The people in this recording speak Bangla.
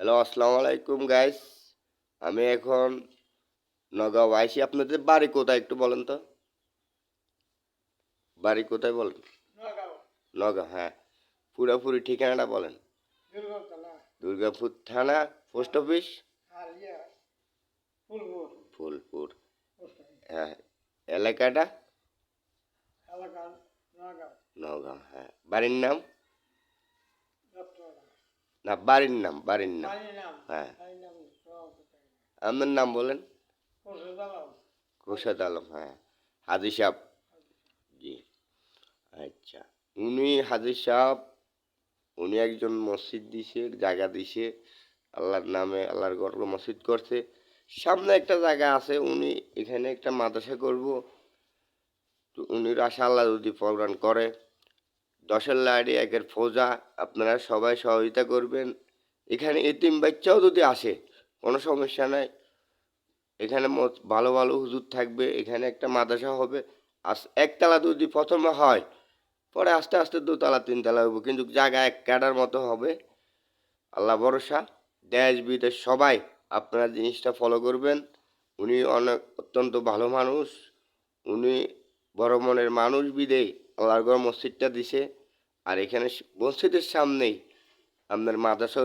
হ্যালো আসসালামু আলাইকুম গাইস আমি এখন নগাঁও আইসি। আপনাদের বাড়ি কোথায় একটু বলেন তো? বাড়ি কোথায় বলেন? নগাঁও। হ্যাঁ। পুরোপুরি ঠিকানাটা বলেন। দুর্গাপুর থানা। Post office? ফুলপুর। হ্যাঁ এলাকাটা? নগাঁও হ্যাঁ। বাড়ির নাম? না বাড়ির নাম বাড়ির নাম। হ্যাঁ। আপনার নাম বলেন? খোরশেদ আলম। হ্যাঁ। হাজি সাহেব। জি। আচ্ছা। উনি হাজি সাহেব উনি একজন মসজিদ দিছে জায়গা দিছে। আল্লাহর নামে আল্লাহর গর্ব মসজিদ করছে। সামনে একটা জায়গা আছে উনি এখানে একটা মাদ্রাসা করব। তো উনি আশা আল্লাহ যদি প্রদান করে দশের লাইডে একের ফৌজা, আপনারা সবাই সহযোগিতা করবেন। এখানে এতিম বাচ্চাও যদি আসে, কোনো সমস্যা নাই। এখানে ভালো ভালো হুজুর থাকবে, এখানে একটা মাদ্রাসা হবে। আস একতলা যদি প্রথমে হয়, পরে আস্তে আস্তে দোতলা, তিনতলা হবে কিন্তু জায়গা এক কাটার মতো হবে। আল্লাহ ভরসা, দেশ, বিদেশ সবাই আপনারা জিনিসটা ফলো করবেন। উনি অনেক অত্যন্ত ভালো মানুষ, উনি বড় মনের মানুষ বিদে আল্লাহর মসজিদটা দিছে। আর এখানে মসজিদের সামনেই আপনার মাদ্রাসা